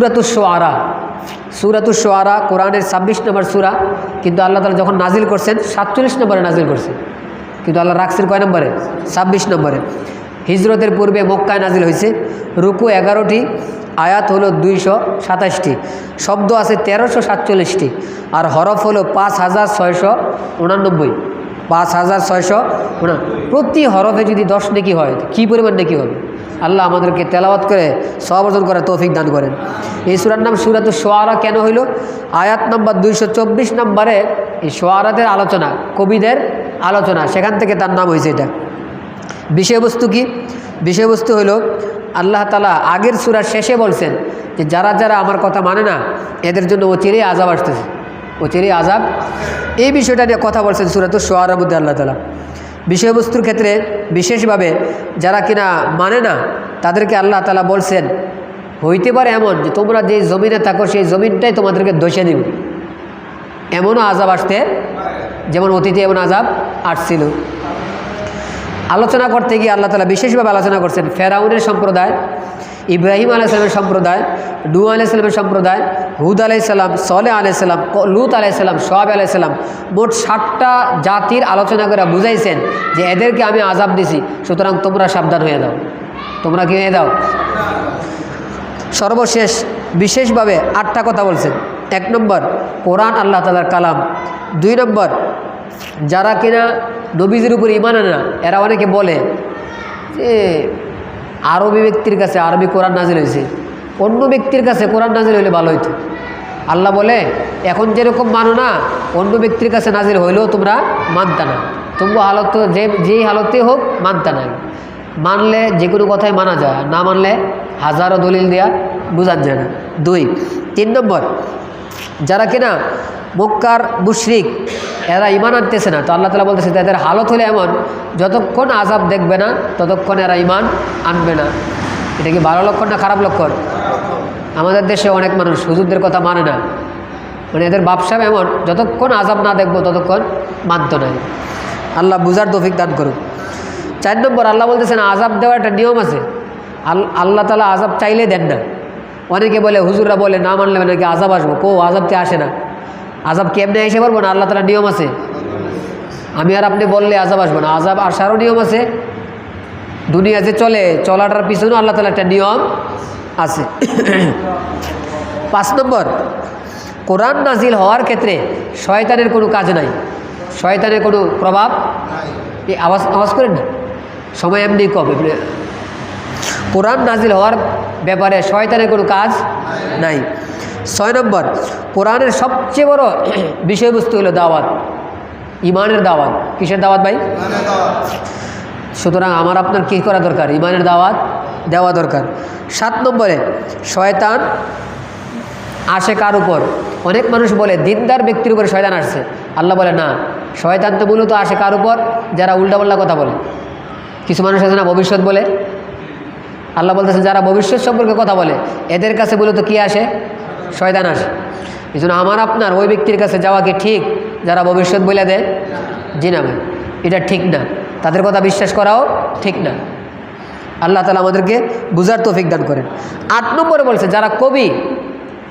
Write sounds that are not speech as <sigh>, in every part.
সুরাতুসোয়ারা সুরাতুসোয়ারা কোরআনের ছাব্বিশ নম্বর সুরা, কিন্তু আল্লাহ তালা যখন নাজিল করছেন, সাতচল্লিশ নম্বরে নাজিল করছেন। কিন্তু আল্লাহ রাখছেন কয় নম্বরে? ছাব্বিশ নম্বরে। হিজরতের পূর্বে মক্কায় নাজিল হয়েছে রুকু এগারোটি, আয়াত হলো দুইশো সাতাশটি শব্দ আছে তেরোশো সাতচল্লিশটি। আর হরফ হলো পাঁচ হাজার ছয়শো উনানব্বই। পাঁচ হাজার ছয়শো প্রতি হরফে যদি দশ নেকি হয়, কী পরিমাণ নেকি হবে? আল্লাহ আমাদেরকে তেলাওয়াত করে সব করার তৌফিক দান করেন। এই সুরার নাম সুরাত সোয়ারা কেন হইল? আয়াত নম্বর দুইশো চব্বিশ নম্বরে এই সোয়ারাদের আলোচনা, কবিদের আলোচনা, সেখান থেকে তার নাম হয়েছে এটা। বিষয়বস্তু কি? বিষয়বস্তু হলো আল্লাহ তালা আগের সুরার শেষে বলছেন যে, যারা যারা আমার কথা মানে না, এদের জন্য ও চিরেই আজাব আসতেছে। ও চিরেই আজাব এই বিষয়টা নিয়ে কথা বলছেন সুরাত সোয়ারার মধ্যে আল্লাহ তালা বিষয়বস্তুর ক্ষেত্রে বিশেষভাবে যারা কিনা মানে না, তাদেরকে আল্লাহ তালা বলছেন, হইতে পারে এমন যে তোমরা যে জমিনে থাকো, সেই জমিনটাই তোমাদেরকে দোষে দিবে এমনও আজাব আসতে, যেমন অতীতে এমন আজাব আসছিল। আলোচনা করতে গিয়ে আল্লাহ তালা বিশেষভাবে আলোচনা করছেন ফেরাউনের সম্প্রদায়। ইব্রাহিম আলাইসালামের সম্প্রদায় নু আলাইসালামের সম্প্রদায়, হুদ আলাইসাল্লাম সলে আলাইসাল্লাম লুত আলাইসাল্লাম সোহাব আলাইসাল্লাম মোট ষাটটা জাতির আলোচনা করে বুঝাইছেন যে এদেরকে আমি আজাব দিছি। সুতরাং তোমরা সাবধান হয়ে দাও তোমরা কি হয়ে দাও সর্বশেষ, বিশেষভাবে আটটা কথা বলছেন। এক নম্বর, কোরআন আল্লাহ তালার কালাম। দুই নম্বর, যারা কিনা নবীজির উপর ইমান আনে না, এরা অনেকে বলে যে আরবি ব্যক্তির কাছে আরবি কোরআন নাজিল হয়েছে, অন্য ব্যক্তির কাছে কোরআন নাজিল হইলে ভালো হইতো। আল্লাহ বলে, এখন যেরকম মানো না, অন্য ব্যক্তির কাছে নাজিল হইলেও তোমরা মানতা না। তবু হালত যে, যেই হালতে হোক মানতা না। মানলে যে কোনো কথাই মানা যায়, না মানলে হাজারো দলিল দেওয়া বোঝান যায় না। দুই, তিন নম্বর, যারা কিনা মক্কার মুশরিক এরা ইমান আনতেছে না। তো আল্লাহ তালা বলতেছে তাদের হালত হলে এমন, যতক্ষণ আজাব দেখবে না, ততক্ষণ এরা ইমান আনবে না। এটা কি ভালো লক্ষণ না খারাপ লক্ষণ? আমাদের দেশে অনেক মানুষ হুজুরদের কথা মানে না। মানে এদের ব্যবসা এমন, যতক্ষণ আজাব না দেখব, ততক্ষণ মানত নাই। আল্লাহ বুঝার তৌফিক দান করুক। চার নম্বর, আল্লাহ বলতেছেন আজাব দেওয়ার একটা নিয়ম আছে। আল, আল্লাহ তালা আজাব চাইলে দেন না। অনেকে বলে, হুজুররা বলে, না মানলে নাকি আজাব আসব। কো আজাবতে আসে না। আজাব কেমনে এসে পারব না? আল্লাহ তালা নিয়ম আছে। আমি আর আপনি বললে আজাব আসব না। আজাব আসারও নিয়ম আছে। দুনিয়া যে চলে, চলাটার পিছনেও আল্লাহ তালা একটা নিয়ম আছে। <coughs> পাঁচ নম্বর, কোরআন নাজিল হওয়ার ক্ষেত্রে শয়তানের কোনো কাজ নাই। শয়তানের কোনো প্রভাব এই আওয়াজ আওয়াজ করেন না? সময় এমনি কম। এমনি কোরআন নাজিল হওয়ার ব্যাপারে শয়তানের কোনো কাজ নাই। ছয় নম্বর কোরআনের সবচেয়ে বড় <clears throat> বিষয়বস্তু হলো দাওয়াত। ইমানের দাওয়াত। কিসের দাওয়াত ভাই? সুতরাং আমার আপনার কী করা দরকার? ইমানের দাওয়াত দেওয়া দরকার। সাত নম্বরে শয়তান আসে কার উপর? অনেক মানুষ বলে দিনদার ব্যক্তির উপরে শয়তান আসছে। আল্লাহ বলে না। শয়তান তো মূলত আসে কার উপর? যারা উল্টাপাল্টা কথা বলে। কিছু মানুষ আছে না ভবিষ্যৎ বলে? আল্লাহ বলতেছে যারা ভবিষ্যৎ সম্পর্কে কথা বলে এদের কাছে মূলত কী আসে? শয়তান আসে। এই জন্য আমার, আপনার, ওই ব্যক্তির কাছে যাওয়া কি ঠিক? যারা ভবিষ্যৎ বলে দেয়, জি না ভাই, এটা ঠিক না। তাদের কথা বিশ্বাস করাও ঠিক না। আল্লাহ তালা আমাদেরকে বুঝার তৌফিক দান করেন। আট নম্বরে বলছে, যারা কবি,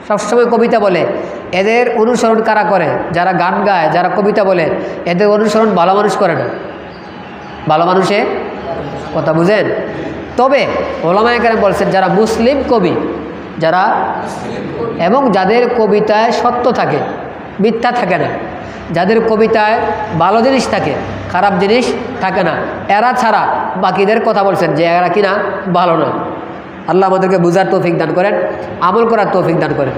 সবসময় কবিতা বলে, এদের অনুসরণ কারা করে? যারা গান গায়, যারা কবিতা বলে, এদের অনুসরণ ভালো মানুষ করে না। ভালো মানুষে কথা বুঝেন। তবে ওলামায় কেন বলছেন, যারা মুসলিম কবি যারা এবং যাদের কবিতায় সত্য থাকে, মিথ্যা থাকে না। যাদের কবিতায় ভালো জিনিস থাকে, খারাপ জিনিস থাকে না। এরা ছাড়া বাকিদের কথা বলছেন যে এরা কিনা ভালো না। আল্লাহ আমাদেরকে বুঝার তৌফিক দান করেন, আমল করার তৌফিক দান করেন।